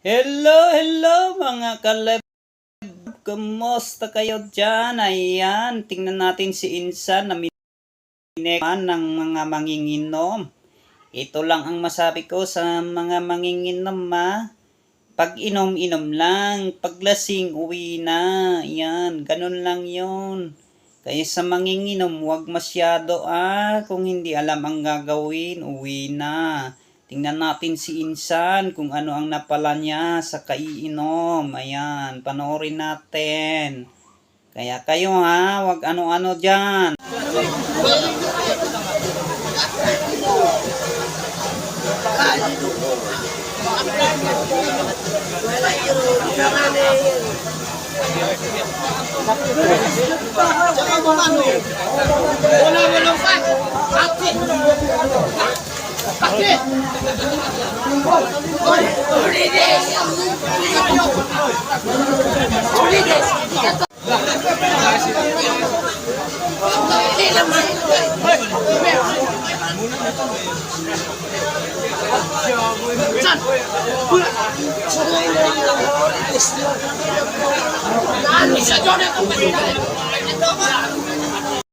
Hello, hello mga kalab. Kumusta kayo dyan? Ayan, tingnan natin si Insan na minekan ng mga manginginom. Ito lang ang masabi ko sa mga manginginom ma. Pag inom-inom lang, paglasing uwi na. Yan, ganun lang yon. Kaya sa manginginom, huwag masyado ah. Kung hindi alam ang gagawin, uwi na. Tingnan natin si Insan kung ano ang napala niya sa kaiinom. Ayan, panoorin natin. Kaya kayo ha, wag ano-ano dyan. Wala Bakit? Ulides! Ulides! Hindi